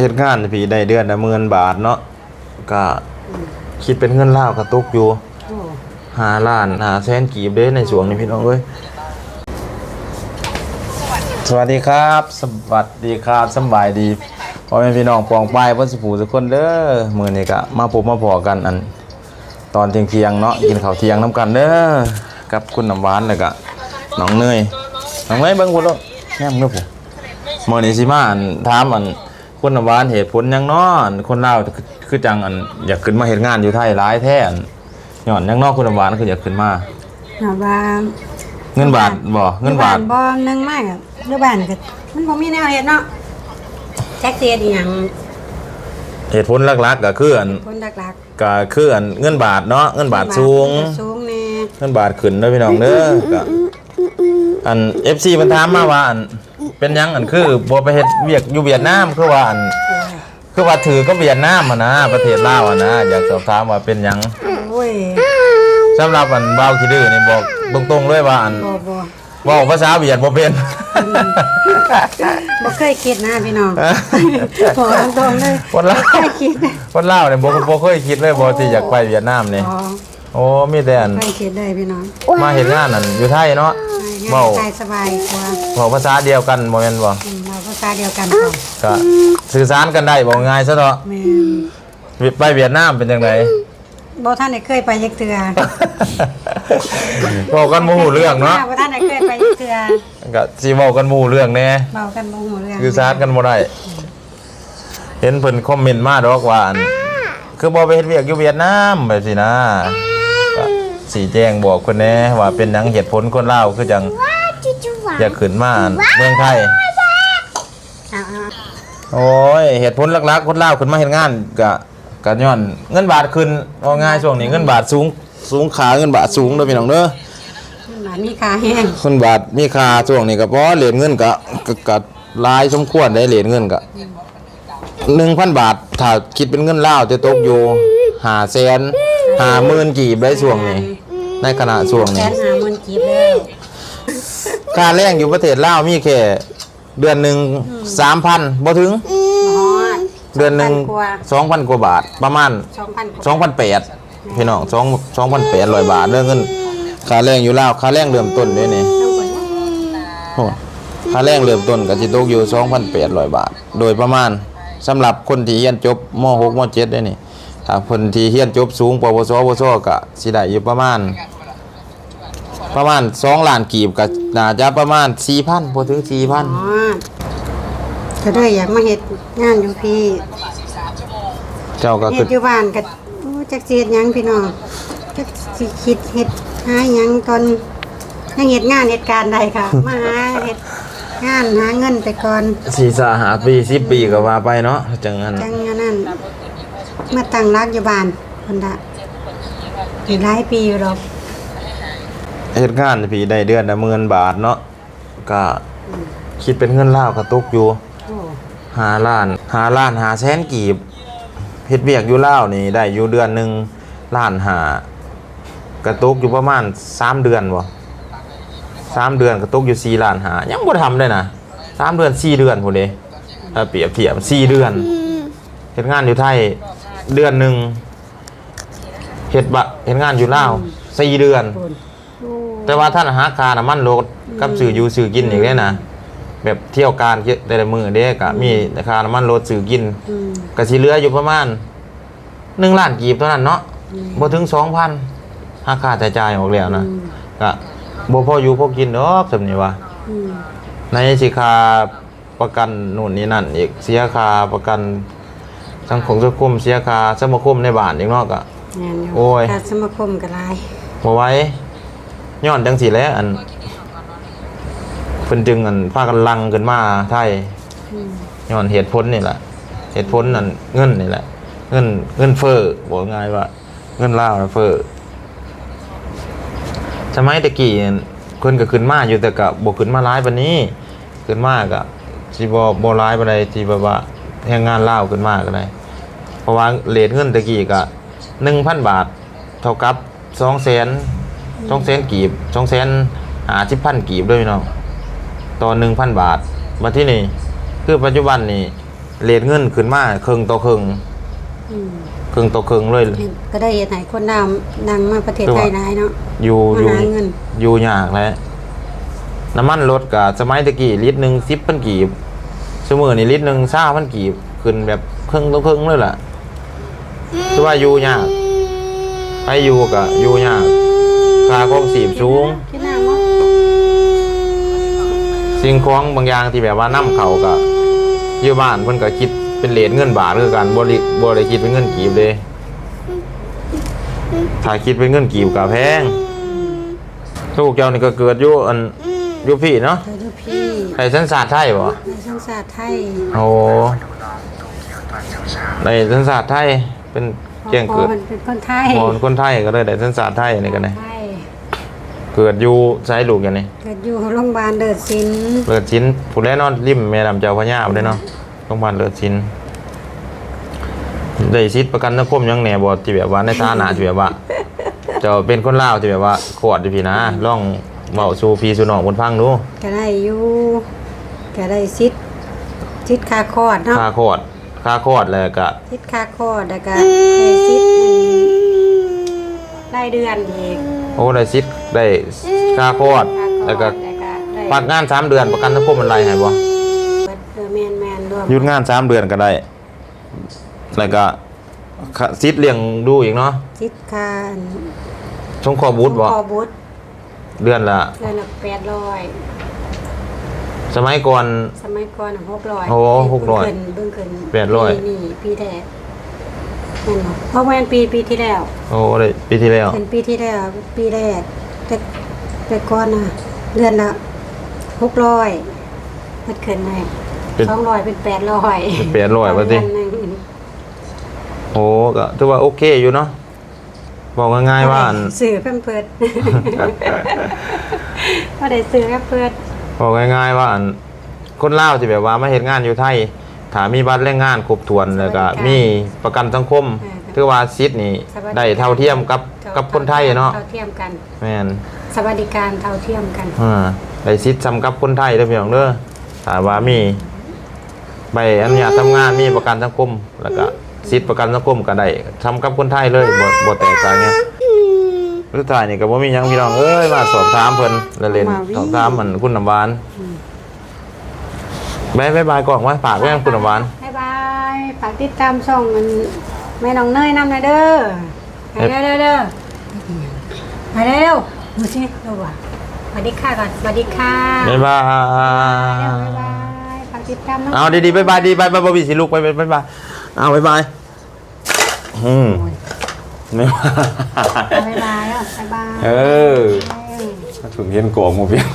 เฮ็ดงานพี่ได้เดือนละหมื่นบาทเนาะก็คิดเป็นเงินลาวก็ตกอยู่โอ้หาล้านหาแสนกีบเด้ในช่วงนี้พี่น้องเอ้ยสวัสดีครับ สวัสดีครับสำบายดีพ่อแม่พี่น้องปองปายเพิ่นสุผูทุกคนเด้อมื้อนี้ก็มาพบมาพอกันอัน ตอนเที่ยงเที่ยงๆเนาะกินข้าวเที่ยงน้ำกันเด้อกับคุณน้ำหวานแล้วก็น้องเนยน้องเนยเบิ่งพุ่นโลดแง่มเด้อพุ่นมื้อนี้สิมาอันถามอัน คุณน้ำหวานเหตุผลหยังเนาะอันคนลาวคือคือจังอันอยากขึ้นมาเฮ็ดงานอยู่ไทยหลายแท้อันย้อนหยังเนอกคุณน้ำหวานคืออยากขึ้นมา หาว่าเงินบาทบ่เงินบาทบ่นึงมากอะอยู่บ้านก็มันบ่มีแนวเฮ็ดเนาะแจ็คเสียดอีหยังเหตุผลหลักๆก็คืออันคนหลักก็คืออันเงินบาทเนาะเงินๆบาทสูง สูงแน่ เงินบาทขึ้นเด้อพี่น้องเด้อก็อัน FC เพิ่นถามมาว่าอัน เป็นหยังอันคือบ่ไปเฮ็ดเวียกอยู่เวียดนามคือว่าอันคือว่าถือก็เวียดนามอะนะประเทศลาวอะนะอยากสอบถามว่าเป็นหยังโอ้ยสำหรับอันเบาขี้ดื้อนี่บอกตรงๆเลยว่าอันบ่บ่เว้าภาษาเวียดบ่เป็น บ่เคยคิดนะพี่น้องบอกตรงๆเลยคนลาวบ่เคยคิด คนลาวเนี่ยบ่บ่เคยคิดเลยบ่ที่อยากไปเวียดนามนี่ อ๋อ โอ้มีแต่อันเคยคิดเลยพี่น้องมาเห็นงานนั่นอยู่ไทยเนาะง่าเว้ายใจสบายกว่าเว้าภาษาเดียวกันบ่แม่นบ่อืมเราภาษาเดียวกันพอก็สื่อสารกันได้บ่ง่ายซะเนาะแม่นไปเวียดนามเป็นจังได บ่ท่านได้เคยไปยักเทื่อเว้ากันบ่ฮู้เรื่องเนาะบ่ท่านได้เคยไปยักเทื่อก็สิเว้ากันบ่ฮู้เรื่องแน่ เบากันบ่ฮู้เรื่องสื่อสารกันบ่ได้ เห็นเพิ่นคอมเมนต์มาดอกว่าอันคือบ่ไปเฮ็ดเวียกอยู่เวียดนามแบบสินะก็ สีแจงบอกคนแหน่ว่าเป็นหยังเหตุผลคนลาวคือจังอยากขึ้นมาเมืองไทยอ่าโอ้ยเหตุผลหลักๆคนลาวขึ้นมาเฮ็ดงานก็ก็ย้อนเงินบาทขึ้นว่าง่ายช่วงนี้เงินบาทสูงสูงขาเงินบาทสูงเด้อพี่น้องเด้อๆหลานมีขาแห้งเงินบาทมีค่าช่วงนี้ก็เพราะเหรียญเงินก็ก็ก็หลายสมควรได้เหรียญเงินก็1,000บาท ถ้าคิดเป็นเงินลาวจะตกอยู่5แสน 50,000กีบได้ช่วงนี้ในขณะช่วงแสนี้นหาหมื่นกีบแล้วค่าแรงอยู่ประเทศลาวมีแค่เดือนหนึ่ง3,000บ่ถึง ฮอด เดือนหนึ่งกว่า สองพันกว่าบาทประมาณ2,000กว่าสองพันแปดพี่น้องสองสองพันแปดร้อยบาทเรื่องเงินค่าแรงอยู่ลาวค่าแรงเริ่มต้นด้วยนี่ทั้งหมดโอ้ค่าแรงเริ่มต้นก็สิตกอยู่สองพันแปดร้อยบาท โดยประมาณสำหรับคนที่เรียนจบม .6 ม .7 ด้วยนี่ ถ้าคนที่เรียนจบสูงปวสวสก็สิได้อยู่ประมาณ ประมาณ2ล้านกีบก็น่าจะประมาณ4,000บ่ถึง4,000ฮอดก็เลยอยากมาเฮ็ดงานอยู่พี่เจ้าก็เฮ็คือดอยู่บ้านก็โอ้จักสิเฮ็ดหยังพี่น้องจักสิคิดเฮ็ดหาหยังตอนยังเฮ็ดงานเฮ็ดการใดค่ะ มาหาเฮ็ดงานหาเงินไปก่อนสีสาหาปีสิบปีก็ว่าไปเนาะจังนั้นจังอันนั้น มาตั้งรักอยู่บ้านคนละอีกหลายปีอยู่ดอกเฮ็ดงานพี่ได้เดือนละหมื่นบาทเนาะก็คิดเป็นเงินลาวก็ตกอยู่โอ้หาล้านหาล้านหาแสนกีบเฮ็ดเวียกอยู่ลาวนี่ได้อยู่เดือนหนึงล้านหากระตกอยู่ประมาณสามเดือนบ่สามเดือนกระตกอยู่สี่ล้านหายังบ่ทำเลยนะสามเดือนสี่เดือนพุ่นเด้ถ้าเปรียบเทียบสี่เดือนเฮ็ดงานอยู่ไทย เดือนหนึงเฮ็ดบะเฮ็ดงานอยู่ลาวสี่เดือนโอ้แต่ว่าท่านหาคาน้ำมันรถกับสื่ออยู่สื่อกินอีกได้นะแบบเที่ยวการแต่ละมือเด้กะมีคาน้ำมันรถสื่อกินอืมกะสิเหลืออยู่ประมาณหนึ่งล้านกีบเท่านั้นเนาะบ่ถึงสองพันหาค่าใช้จ่ายออกแล้วนะกะบ่พออยู่พอกินดอกสำนี้ว่าอืมในสิค่าประกันนู่นนี่นั่นอีกเสียค่าประกัน สังคมสังคมเสียค่าสมาคมในบ้านอีกเนาะกะงานอยู่โอ้ย การสมาคมก็หลายบ่ไหว้ย้อนจังสิแหล้วอันเพิ่นจึงอันพากันลังขึ้นมาไทยอืมย้อนเหตุผลนี่แหละเหตุผลนั่นเงินนี่แหละ เงินเงินเฟ้อบอกง่ายว่า เงินลาวน่ะเฟ้อสมัยตะกี้นั่นเพิ่นก็ขึ้นมาอยู่แต่ก็บ่ขึ้นมาหลายปานนี้ ขึ้นมาก็สิบ่บ่หลายปานใดที่แบบว่าแรงงานลาวขึ้นมาก็ได้เพ ราะว่าเรทเงินตะกี้ก็1,000บาท เท่ากับ200,000 200,000กีบ200,000 50,000กีบด้วยพี่น้องต่อ1,000บาทมาที่นี่ คือปัจจุบันนี่เลทเงินขึ้นมาครึ่งต่อครึ่งอืมครึ่งต่อครึ่งเลยก็ได้เฮ็ดให้คนดำดังมาประเทศไทยหลายเนาะอยู่อยู่มาหาเงินอยู่ยากแหล้วน้ำมันรถกับสมัยตะกี้ลิตรหนึ่งสิบพันกีบสมือนี่ลิตรหนึ่งเศร้าพันกีบขึ้นแบบครึ่งต่อครึ่งเลยล่ะ คือว่าอยู่ยากไปอยู่กับอยู่ยากค่าของสีบสูง กินน้ำมั้งสิ่งของบางอย่างที่แบบว่าน้ำเขากับอยู่บ้านเพิ่นก็คิดเป็นเหรียญเงินบาทคือกันบริบริคิดเป็นเงินกีบเลยถ้าคิดเป็นเงินกีบกับแพงลูกเจ้านี่ก็เกิดอยู่อันอยู่พี่เนาะเธอดูพี่ไทยสัญชาติไทยบ่ในสังสารไทยโอ้ในสัญชาติไทย เป็นเกี่ยงพอเกิดมันเป็นคนไทยมอนคนไทยก็เลยได้สัญชาติไทยนี่กันเลยไทยเกิดอยู่ใช้ลูกอย่างนี้เกิดอยู่โรงพยาบาลเดิดสินเลิศชิ้นผู้แลนอนริมแม่น้ำเจ้าพระยาบ่ได้เนาะโรงพยาบาลเลิศชิ้นได้สิทธิ์ประกันสังคมยังแหน่บ่ที่แบบว่าในฐานะที่แบบว่าเจะเป็นคนลาวที่แบบว่าขวดอยู่พี่นะลองเว้าสู่พี่สู่น้องคนฟังดูก็ได้อยู่ก็ได้ซิดซิดคาคอดเนาะค่าขวด ค่าขวดแล้วก็ซิดคาคอดแล้วก็ได้ซิดรายเดือนอีกโอ้ได้สิทธิ์ได้ค่าขวดค่าคอแล้วดก็แล้วก็ได้พักงานสามเดือนประกันสังคมมันไรให้บ่เออแมนแมนรวมหยุดงานสามเดือนก็ได้ แล้วก็ค่าสิทธิ์เลี้ยงดูอีกเนาะซิดคาชงคอบูธบ่คอบุตรเดือนละเดือนละแปดร้อย สมัยก่อน สมัยก่อนหกร้อยโอ้หกร้อยเบิ่งขึ้นแปดร้อย ปีนี่ปีแรกแม่นบ่เพราะแม่นปีปีที่แล้ว โอ้ได้ปีที่แล้ว เป็นปีที่แล้วปีแรกแต่แต่ก่อนน่ะเดือนละหกร้อยมันขึ้นไงเป็นสองร้อยเป็นแปดร้อยเป็น800ว่าติ เดือนหนึ่งโอ้ก็ถือว่าโอเคอยู่เนาะบอกง่ายๆว่าอัน สื่อเพิ่มเพิด ก็ได้สื่อเพิ่มเพิด บอกง่ายๆว่าอันคนลาวที่แบบว่ามาเฮ็ดงานอยู่ไทยถ้ามีบัตรแรงงานครบถ้วนแล้วก็มีประกันสังคมถือว่าสิทธิ์นี่ได้เท่าเทียมกับกับคนไทยเนาะเท่าเทียมกันแม่นสวัสดิการเท่าเทียมกันอ่าได้สิทธิ์ซ้ำกับคนไทยเด้อพี่น้องเด้อถ้าว่ามีใบอนุญาตทำงานมีประกันสังคมแล้วก็สิทธิ์ประกันสังคมก็ได้ทำกับคนไทยเลยบ่บ่แตกต่างเนี่ย สุดท้ายนี่ก็บ่มีหยังพี่น้องเอ้ยมาสอบถามเพิ่นละเล่นสอบถามมันคุณน้ำหวานบายบายบายก่อนว่าฝากไว้ให้คุณน้ำหวาน บ๊ายบายฝากติดตามช่องมันแม่น้องเนยนำหน่อยเด้อไปเด้อเด้อเด้อไปเร็วดูสิดูว่ะสวัสดีค่ะก่อนสวัสดีค่ะบ๊ายบายเร็วบ๊ายบายฝากติดตามน้องเอาดีๆบ๊ายบายดีบายบายบ่มีสิลูกไปไปบ๊ายบายเอาบ๊ายบายอืมไม่ว่า บ๊ายบาย อะบ๊ายบาย เออถึงเห็นกองหมูเพียง